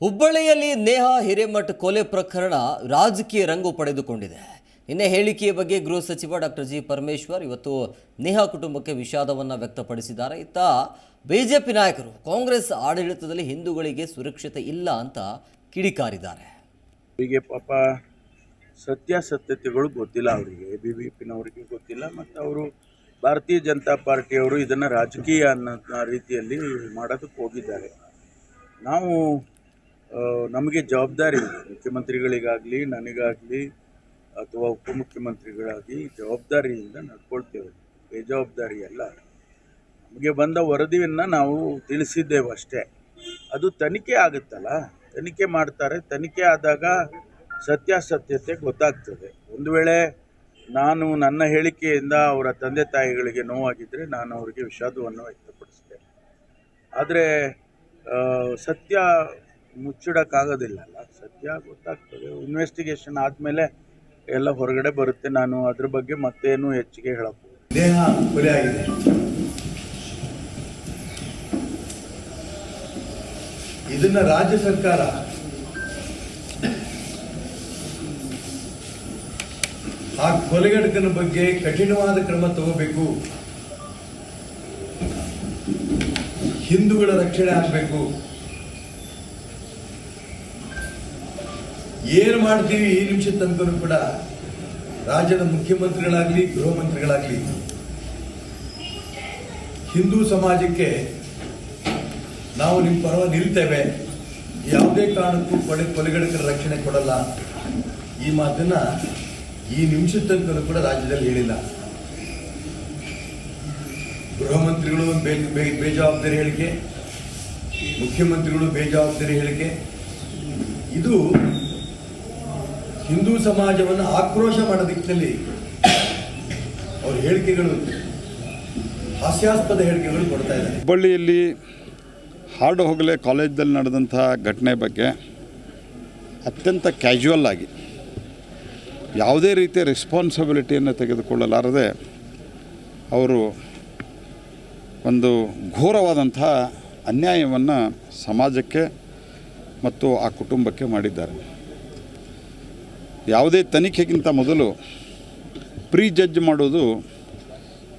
ಹುಬ್ಬಳ್ಳಿಯಲ್ಲಿ ನೇಹಾ ಹಿರೇಮಠ್ ಕೊಲೆ ಪ್ರಕರಣ ರಾಜಕೀಯ ರಂಗು ಪಡೆದುಕೊಂಡಿದೆ. ನಿನ್ನೆ ಹೇಳಿಕೆಯ ಬಗ್ಗೆ ಗೃಹ ಸಚಿವ ಡಾಕ್ಟರ್ ಜಿ ಪರಮೇಶ್ವರ್ ಇವತ್ತು ನೇಹಾ ಕುಟುಂಬಕ್ಕೆ ವಿಷಾದವನ್ನು ವ್ಯಕ್ತಪಡಿಸಿದ್ದಾರೆ. ಇತ್ತ ಬಿಜೆಪಿ ನಾಯಕರು ಕಾಂಗ್ರೆಸ್ ಆಡಳಿತದಲ್ಲಿ ಹಿಂದೂಗಳಿಗೆ ಸುರಕ್ಷತೆ ಇಲ್ಲ ಅಂತ ಕಿಡಿಕಾರಿದ್ದಾರೆ. ಅವರಿಗೆ ಪಾಪ ಸತ್ಯಾಸತ್ಯತೆಗಳು ಗೊತ್ತಿಲ್ಲ ಅವರಿಗೆ. ಬಿ ಬಿ ಪಿನವರಿಗೆ ಗೊತ್ತಿಲ್ಲ ಮತ್ತು ಅವರು ಭಾರತೀಯ ಜನತಾ ಪಾರ್ಟಿಯವರು ಇದನ್ನು ರಾಜಕೀಯ ಅನ್ನೋ ರೀತಿಯಲ್ಲಿ ಮಾಡೋದಕ್ಕೆ ಹೋಗಿದ್ದಾರೆ. ನಾವು ನಮಗೆ ಜವಾಬ್ದಾರಿ ಇದೆ. ಮುಖ್ಯಮಂತ್ರಿಗಳಿಗಾಗಲಿ, ನನಗಾಗಲಿ, ಅಥವಾ ಉಪಮುಖ್ಯಮಂತ್ರಿಗಳಾಗಿ ಜವಾಬ್ದಾರಿಯಿಂದ ನಡ್ಕೊಳ್ತೇವೆ. ಬೇಜವಾಬ್ದಾರಿ ಅಲ್ಲ. ನಮಗೆ ಬಂದ ವರದಿಯನ್ನು ನಾವು ತಿಳಿಸಿದ್ದೇವೆ ಅಷ್ಟೇ. ಅದು ತನಿಖೆ ಆಗುತ್ತಲ್ಲ? ತನಿಖೆ ಮಾಡ್ತಾರೆ. ತನಿಖೆ ಆದಾಗ ಸತ್ಯಾಸತ್ಯತೆ ಗೊತ್ತಾಗ್ತದೆ. ಒಂದು ವೇಳೆ ನಾನು ನನ್ನ ಹೇಳಿಕೆಯಿಂದ ಅವರ ತಂದೆ ತಾಯಿಗಳಿಗೆ ನೋವಾಗಿದ್ದರೆ ನಾನು ಅವರಿಗೆ ವಿಷಾದವನ್ನು ವ್ಯಕ್ತಪಡಿಸ್ತೇನೆ ಆದರೆ ಸತ್ಯ ಮುಚ್ಚಿಡೋಕ್ಕಾಗೋದಿಲ್ಲಲ್ಲ. ಸತ್ಯ ಗೊತ್ತಾಗ್ತದೆ. ಇನ್ವೆಸ್ಟಿಗೇಷನ್ ಆದಮೇಲೆ ಎಲ್ಲ ಹೊರಗಡೆ ಬರುತ್ತೆ. ನಾನು ಅದ್ರ ಬಗ್ಗೆ ಮತ್ತೇನು ಹೆಚ್ಚಿಗೆ ಹೇಳಬಹುದು ದೇಹ ಕೊಲೆ ಆಗಿದೆ ಇದನ್ನ ರಾಜ್ಯ ಸರ್ಕಾರ ಆ ಕೊಲೆಗಡಕನ ಬಗ್ಗೆ ಕಠಿಣವಾದ ಕ್ರಮ ತಗೋಬೇಕು. ಹಿಂದೂಗಳ ರಕ್ಷಣೆ ಆಗಬೇಕು. ಏನು ಮಾಡ್ತೀವಿ ಈ ನಿಮಿಷ ತನಕ ಕೂಡ ರಾಜ್ಯದ ಮುಖ್ಯಮಂತ್ರಿಗಳಾಗಲಿ, ಗೃಹ ಮಂತ್ರಿಗಳಾಗಲಿ, ಹಿಂದೂ ಸಮಾಜಕ್ಕೆ ನಾವು ನಿಮ್ಮ ಪರವ ನಿಲ್ತೇವೆ. ಯಾವುದೇ ಕಾರಣಕ್ಕೂ ಕೊಲೆ ಕೊಲೆಗಡಕರ ರಕ್ಷಣೆ ಕೊಡಲ್ಲ. ಈ ಮಾತನ್ನ ಈ ನಿಮಿಷದ ತನಕ ಕೂಡ ರಾಜ್ಯದಲ್ಲಿ ಹೇಳಿಲ್ಲ. ಗೃಹ ಮಂತ್ರಿಗಳು ಬೇಜವಾಬ್ದಾರಿ ಹೇಳಿಕೆ, ಮುಖ್ಯಮಂತ್ರಿಗಳು ಬೇಜವಾಬ್ದಾರಿ ಹೇಳಿಕೆ. ಇದು ಹಿಂದೂ ಸಮಾಜವನ್ನು ಆಕ್ರೋಶ ಮಾಡೋ ದಿಕ್ಕಿನಲ್ಲಿ ಅವ್ರ ಹೇಳಿಕೆಗಳು, ಹಾಸ್ಯಾಸ್ಪದ ಹೇಳಿಕೆಗಳು ಕೊಡ್ತಾ ಇದ್ದಾರೆ. ಹುಬ್ಬಳ್ಳಿಯಲ್ಲಿ ಹಾಡು ಹೋಗಲೆ ಕಾಲೇಜ್ದಲ್ಲಿ ನಡೆದಂಥ ಘಟನೆ ಬಗ್ಗೆ ಅತ್ಯಂತ ಕ್ಯಾಶುವಲ್ ಆಗಿ ಯಾವುದೇ ರೀತಿಯ ರೆಸ್ಪಾನ್ಸಿಬಿಲಿಟಿಯನ್ನು ತೆಗೆದುಕೊಳ್ಳಲಾರದೆ ಅವರು ಒಂದು ಘೋರವಾದಂಥ ಅನ್ಯಾಯವನ್ನು ಸಮಾಜಕ್ಕೆ ಮತ್ತು ಆ ಕುಟುಂಬಕ್ಕೆ ಮಾಡಿದ್ದಾರೆ. ಯಾವುದೇ ತನಿಖೆಗಿಂತ ಮೊದಲು ಪ್ರೀ ಜಡ್ಜ್ ಮಾಡೋದು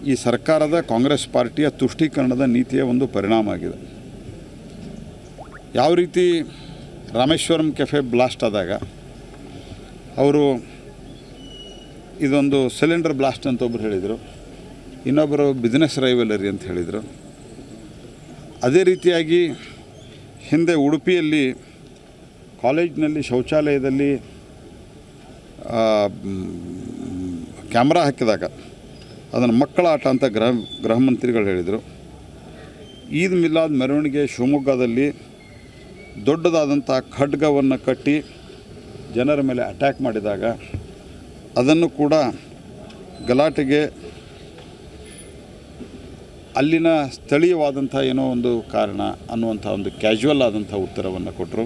ಈ ಸರ್ಕಾರದ ಕಾಂಗ್ರೆಸ್ ಪಾರ್ಟಿಯ ತುಷ್ಟೀಕರಣದ ನೀತಿಯ ಒಂದು ಪರಿಣಾಮ ಆಗಿದೆ. ಯಾವ ರೀತಿ ರಾಮೇಶ್ವರಂ ಕೆಫೆ ಬ್ಲಾಸ್ಟ್ ಆದಾಗ ಅವರು ಇದೊಂದು ಸಿಲಿಂಡರ್ ಬ್ಲಾಸ್ಟ್ ಅಂತ ಒಬ್ಬರು ಹೇಳಿದರು ಇನ್ನೊಬ್ಬರು ಬಿಸ್ನೆಸ್ ರೈವಲರಿ ಅಂತ ಹೇಳಿದರು. ಅದೇ ರೀತಿಯಾಗಿ ಹಿಂದೆ ಉಡುಪಿಯಲ್ಲಿ ಕಾಲೇಜಿನಲ್ಲಿ ಶೌಚಾಲಯದಲ್ಲಿ ಕ್ಯಾಮ್ರಾ ಹಾಕಿದಾಗ ಅದನ್ನು ಮಕ್ಕಳ ಆಟ ಅಂತ ಗೃಹ ಗೃಹ ಮಂತ್ರಿಗಳು ಹೇಳಿದರು. ಈದ್ ಮಿಲಾದ್ ಮೆರವಣಿಗೆ ಶಿವಮೊಗ್ಗದಲ್ಲಿ ದೊಡ್ಡದಾದಂಥ ಖಡ್ಗವನ್ನು ಕಟ್ಟಿ ಜನರ ಮೇಲೆ ಅಟ್ಯಾಕ್ ಮಾಡಿದಾಗ ಅದನ್ನು ಕೂಡ ಗಲಾಟೆಗೆ ಅಲ್ಲಿನ ಸ್ಥಳೀಯವಾದಂಥ ಏನೋ ಒಂದು ಕಾರಣ ಅನ್ನುವಂಥ ಒಂದು ಕ್ಯಾಶುವಲ್ ಆದಂಥ ಉತ್ತರವನ್ನು ಕೊಟ್ಟರು.